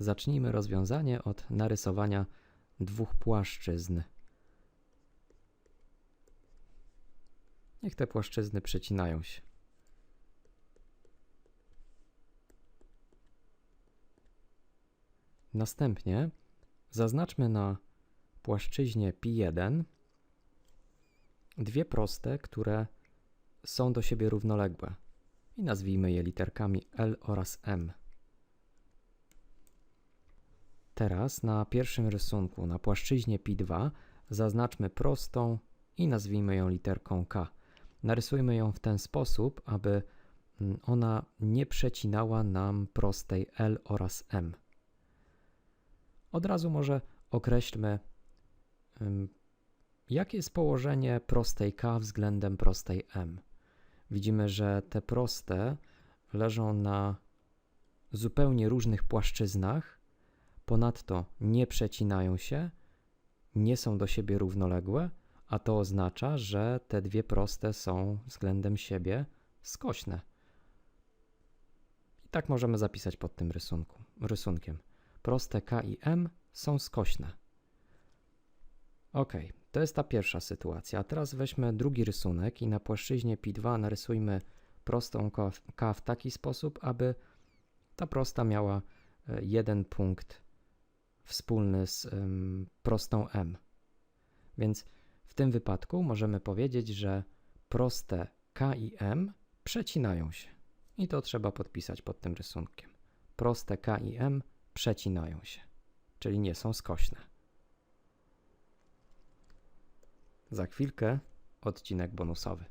zacznijmy rozwiązanie od narysowania dwóch płaszczyzn. Niech te płaszczyzny przecinają się. Następnie zaznaczmy na płaszczyźnie pi1 dwie proste, które są do siebie równoległe i nazwijmy je literkami L oraz M. Teraz na pierwszym rysunku na płaszczyźnie pi2 zaznaczmy prostą i nazwijmy ją literką K. Narysujmy ją w ten sposób, aby mm, ona nie przecinała nam prostej L oraz M. Od razu może określmy, jakie jest położenie prostej K względem prostej M. Widzimy, że te proste leżą na zupełnie różnych płaszczyznach, ponadto nie przecinają się, nie są do siebie równoległe, a to oznacza, że te dwie proste są względem siebie skośne. I tak możemy zapisać pod tym rysunku, rysunkiem. Proste K i M są skośne. Ok, to jest ta pierwsza sytuacja. A teraz weźmy drugi rysunek i na płaszczyźnie pi2 narysujmy prostą K w- taki sposób, aby ta prosta miała e, jeden punkt wspólny z ym, prostą M. Więc w tym wypadku możemy powiedzieć, że proste K i M przecinają się. I to trzeba podpisać pod tym rysunkiem. Proste K i M przecinają się, czyli nie są skośne. Za chwilkę odcinek bonusowy.